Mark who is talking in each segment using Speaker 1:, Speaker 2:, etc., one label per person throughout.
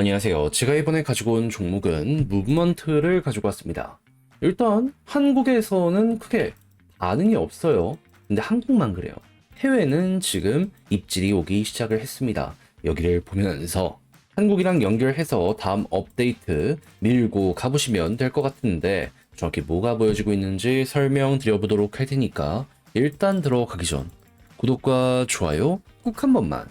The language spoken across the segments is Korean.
Speaker 1: 안녕하세요. 제가 이번에 가지고 온 종목은 무브먼트를 가지고 왔습니다. 일단 한국에서는 크게 반응이 없어요. 근데 한국만 그래요. 해외는 지금 입질이 오기 시작을 했습니다. 여기를 보면서 한국이랑 연결해서 다음 업데이트 밀고 가보시면 될 것 같은데 정확히 뭐가 보여지고 있는지 설명드려보도록 할 테니까 일단 들어가기 전 구독과 좋아요 꼭한 번만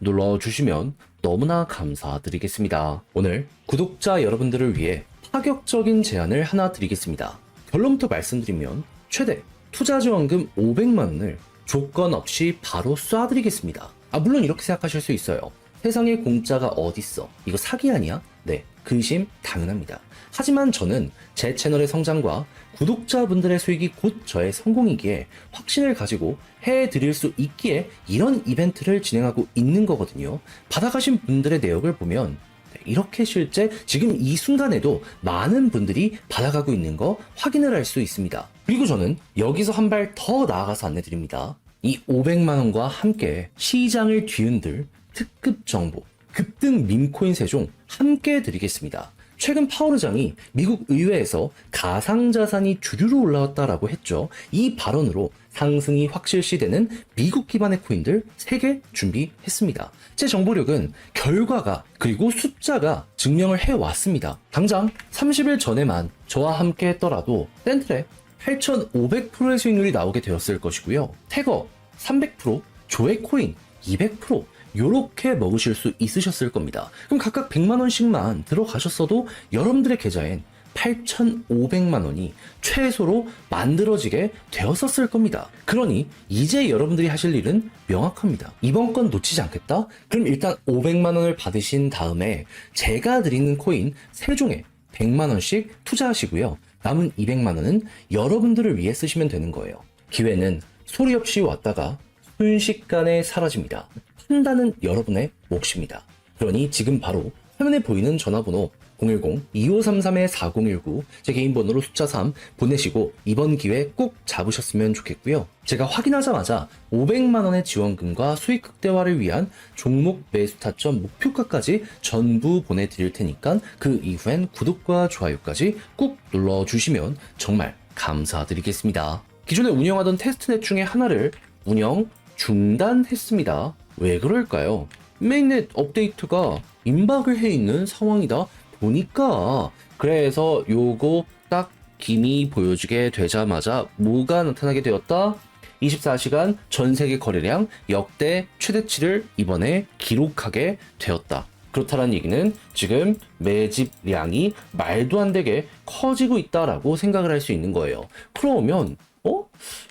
Speaker 1: 눌러주시면 너무나 감사드리겠습니다. 오늘 구독자 여러분들을 위해 파격적인 제안을 하나 드리겠습니다. 결론부터 말씀드리면 최대 투자 지원금 500만 원을 조건 없이 바로 쏴드리겠습니다. 아 물론 이렇게 생각하실 수 있어요. 세상에 공짜가 어딨어? 이거 사기 아니야? 네, 근심 당연합니다. 하지만 저는 제 채널의 성장과 구독자분들의 수익이 곧 저의 성공이기에 확신을 가지고 해드릴 수 있기에 이런 이벤트를 진행하고 있는 거거든요. 받아가신 분들의 내역을 보면 네, 이렇게 실제 지금 이 순간에도 많은 분들이 받아가고 있는 거 확인을 할 수 있습니다. 그리고 저는 여기서 한 발 더 나아가서 안내드립니다. 이 500만원과 함께 시장을 뒤흔들 특급 정보, 급등 민코인 세종 함께 드리겠습니다. 최근 파월 의장이 미국 의회에서 가상자산이 주류로 올라왔다라고 했죠. 이 발언으로 상승이 확실시되는 미국 기반의 코인들 3개 준비했습니다. 제 정보력은 결과가 그리고 숫자가 증명을 해왔습니다. 당장 30일 전에만 저와 함께 했더라도 센트랩 8,500%의 수익률이 나오게 되었을 것이고요. 태거 300%, 조회코인 200%, 요렇게 먹으실 수 있으셨을 겁니다. 그럼 각각 100만 원씩만 들어가셨어도 여러분들의 계좌엔 8,500만 원이 최소로 만들어지게 되었었을 겁니다. 그러니 이제 여러분들이 하실 일은 명확합니다. 이번 건 놓치지 않겠다? 그럼 일단 500만 원을 받으신 다음에 제가 드리는 코인 3종에 100만 원씩 투자하시고요. 남은 200만 원은 여러분들을 위해 쓰시면 되는 거예요. 기회는 소리 없이 왔다가 순식간에 사라집니다. 판단은 여러분의 몫입니다. 그러니 지금 바로 화면에 보이는 전화번호 010-2533-4019 제 개인 번호로 숫자 3 보내시고 이번 기회 꼭 잡으셨으면 좋겠고요. 제가 확인하자마자 500만원의 지원금과 수익 극대화를 위한 종목 매수 타점 목표가까지 전부 보내드릴 테니까 그 이후엔 구독과 좋아요까지 꼭 눌러주시면 정말 감사드리겠습니다. 기존에 운영하던 테스트넷 중에 하나를 운영 중단했습니다. 왜 그럴까요? 메인넷 업데이트가 임박을 해 있는 상황이다 보니까 그래서 요거 딱 김이 보여주게 되자마자 뭐가 나타나게 되었다? 24시간 전 세계 거래량 역대 최대치를 이번에 기록하게 되었다. 그렇다는 얘기는 지금 매집량이 말도 안 되게 커지고 있다라고 생각을 할 수 있는 거예요. 그러면 어?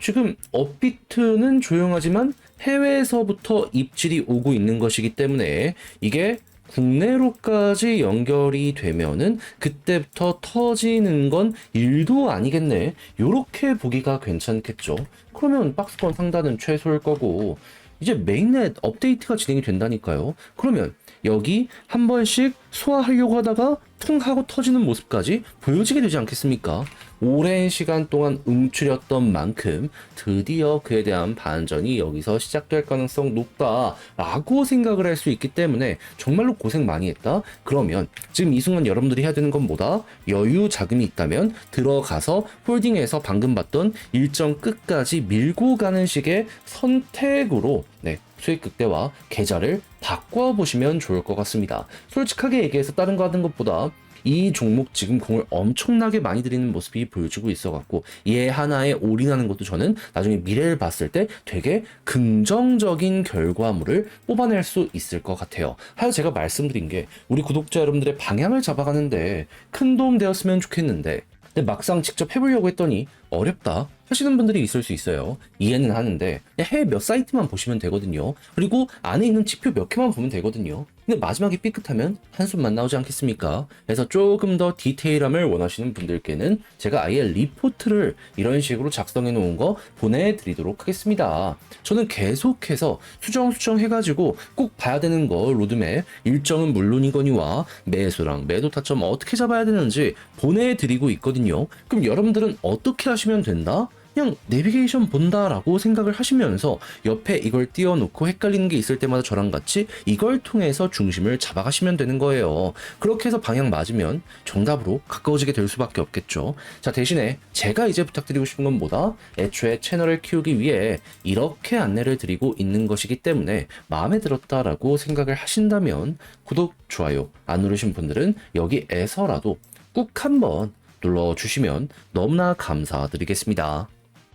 Speaker 1: 지금 업비트는 조용하지만 해외에서부터 입질이 오고 있는 것이기 때문에 이게 국내로까지 연결이 되면은 그때부터 터지는 건 일도 아니겠네. 요렇게 보기가 괜찮겠죠. 그러면 박스권 상단은 최소일 거고 이제 메인넷 업데이트가 진행이 된다니까요. 그러면 여기 한 번씩 소화하려고 하다가 퉁 하고 터지는 모습까지 보여지게 되지 않겠습니까? 오랜 시간 동안 움츠렸던 만큼 드디어 그에 대한 반전이 여기서 시작될 가능성 높다라고 생각을 할 수 있기 때문에 정말로 고생 많이 했다? 그러면 지금 이 순간 여러분들이 해야 되는 건 뭐다? 여유 자금이 있다면 들어가서 홀딩해서 방금 봤던 일정 끝까지 밀고 가는 식의 선택으로 네, 수익 극대화 계좌를 바꿔 보시면 좋을 것 같습니다. 솔직하게 얘기해서 다른 거 하는 것보다 이 종목 지금 공을 엄청나게 많이 들이는 모습이 보여지고 있어갖고 얘 하나에 올인하는 것도 저는 나중에 미래를 봤을 때 되게 긍정적인 결과물을 뽑아낼 수 있을 것 같아요. 하여 제가 말씀드린 게 우리 구독자 여러분들의 방향을 잡아가는데 큰 도움 되었으면 좋겠는데 근데 막상 직접 해보려고 했더니 어렵다 하시는 분들이 있을 수 있어요. 이해는 하는데 해외 몇 사이트만 보시면 되거든요. 그리고 안에 있는 지표 몇 개만 보면 되거든요. 근데 마지막에 삐끗하면 한숨만 나오지 않겠습니까? 그래서 조금 더 디테일함을 원하시는 분들께는 제가 아예 리포트를 이런 식으로 작성해 놓은 거 보내드리도록 하겠습니다. 저는 계속해서 수정 수정 해가지고 꼭 봐야 되는 거 로드맵 일정은 물론이거니와 매수랑 매도 타점 어떻게 잡아야 되는지 보내드리고 있거든요. 그럼 여러분들은 어떻게 하시면 된다? 그냥 내비게이션 본다라고 생각을 하시면서 옆에 이걸 띄워놓고 헷갈리는 게 있을 때마다 저랑 같이 이걸 통해서 중심을 잡아가시면 되는 거예요. 그렇게 해서 방향 맞으면 정답으로 가까워지게 될 수밖에 없겠죠. 자, 대신에 제가 이제 부탁드리고 싶은 건 뭐다? 애초에 채널을 키우기 위해 이렇게 안내를 드리고 있는 것이기 때문에 마음에 들었다라고 생각을 하신다면 구독, 좋아요 안 누르신 분들은 여기에서라도 꾹 한번 눌러주시면 너무나 감사드리겠습니다.